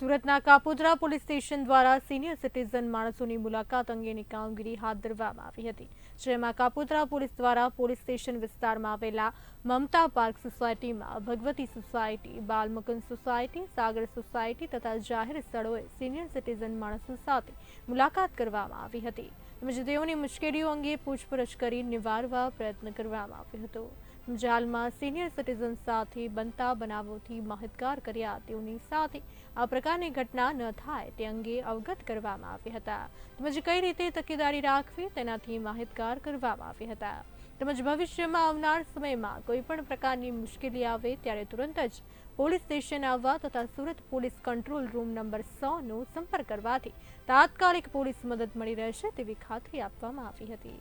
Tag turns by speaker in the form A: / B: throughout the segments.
A: સુરતના Kapodra police station દ્વારા senior citizen માણસોની મુલાકાત અંગેની કામગીરી હાથ ધરવામાં આવી હતી, જેમાં કાપોદ્રા પોલીસ દ્વારા પોલીસ સ્ટેશન વિસ્તારમાં આવેલા મમતા પાર્ક સોસાયટીમાં ભગવતી સોસાયટી બાલમકન સોસાયટી, સાગર સોસાયટી તથા જાહેર સ્થળોએ સિનિયર સિટીઝન માણસો સાથે મુલાકાત કરવામાં આવી હતી. તેમજ તેઓની મુશ્કેલીઓ અંગે પૂછપરછ કરી નિવારવા પ્રયત્ન કરવામાં આવ્યો હતો. તેમજ હાલમાં સિનિયર સિટીઝન સાથે બનતા બનાવોથી માહિતગાર કર્યા. તેઓની સાથે આ પ્રકારની ઘટના ન થાય તે અંગે અવગત કરવામાં આવ્યા હતા. તેમજ કઈ રીતે તકેદારી રાખવી તેનાથી માહિતગાર કરવામાં આવ્યા હતા. તેમજ ભવિષ્યમાં આવનાર સમયમાં કોઈ પણ પ્રકારની મુશ્કેલી આવે ત્યારે તુરંત જ પોલીસ સ્ટેશન આવવા તથા Surat police control room number સોનો સંપર્ક કરવાથી તાત્કાલિક પોલીસ મદદ મળી રહેશે તેવી ખાતરી આપવામાં આવી હતી.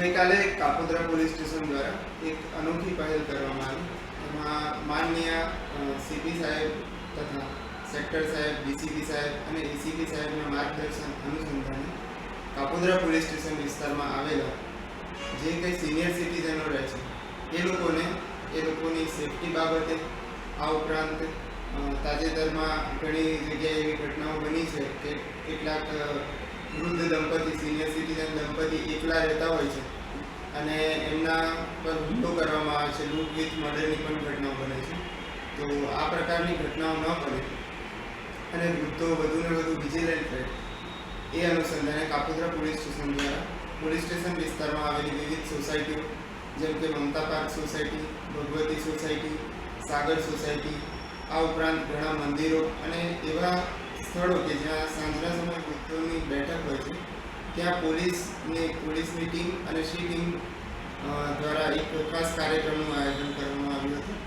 B: ગઈકાલે કાપોદ્રા પોલીસ સ્ટેશન દ્વારા એક અનોખી પહેલ કરવામાં આવી. એમાં માનનીય સીપી સાહેબ તથા સેક્ટર સાહેબ ડીસીપી સાહેબ અને એસીપી સાહેબના માર્ગદર્શન અનુસંધાને કાપોદ્રા પોલીસ સ્ટેશન વિસ્તારમાં આવેલા જે કંઈ સિનિયર સિટીઝનો રહે છે, એ લોકોને, એ લોકોની સેફટી બાબતે આ ઉપરાંત તાજેતરમાં ઘણી જગ્યાએ એવી ઘટનાઓ બની છે કે કેટલાક વૃદ્ધ દંપતી સિનિયર સિટીઝન દંપતી એકલા રહેતા હોય છે. અને એમના પર હુમલો કરવામાં આવે છે. લૂંટ વિથ મર્ડરની પણ ઘટનાઓ બને છે. તો આ પ્રકારની ઘટનાઓ ન બને. અને વૃદ્ધો વધુને વધુ વિજિલન્ટ રહે. એ અનુસંધાને કાપોદ્રા પોલીસ સ્ટેશન દ્વારા પોલીસ સ્ટેશન વિસ્તારમાં આવેલી વિવિધ સોસાયટીઓ, જેમ કે Mamta park society, Bhagwati society, Sagar society, આ ઉપરાંત ઘણા મંદિરો અને એવા સ્થળો કે જ્યાં સાંજના સમયે વૃદ્ધોની બેઠક હોય છે, ત્યાં પોલીસને પોલીસની ટીમ અને સી ટીમ દ્વારા એક ખાસ કાર્યક્રમનું આયોજન કરવામાં આવ્યું હતું.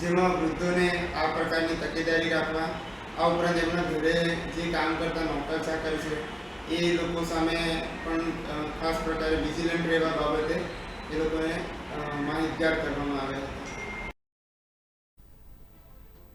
B: જેમાં વૃદ્ધોને આ પ્રકારની તકેદારી રાખવા, આ ઉપરાંત એમના ઘરે જે કામ કરતા નોકર ચાકર છે, એ લોકો સામે પણ ખાસ પ્રકારે વિજિલન્ટ રહેવા બાબતે એ લોકોને માહિતગાર કરવામાં આવ્યા હતા.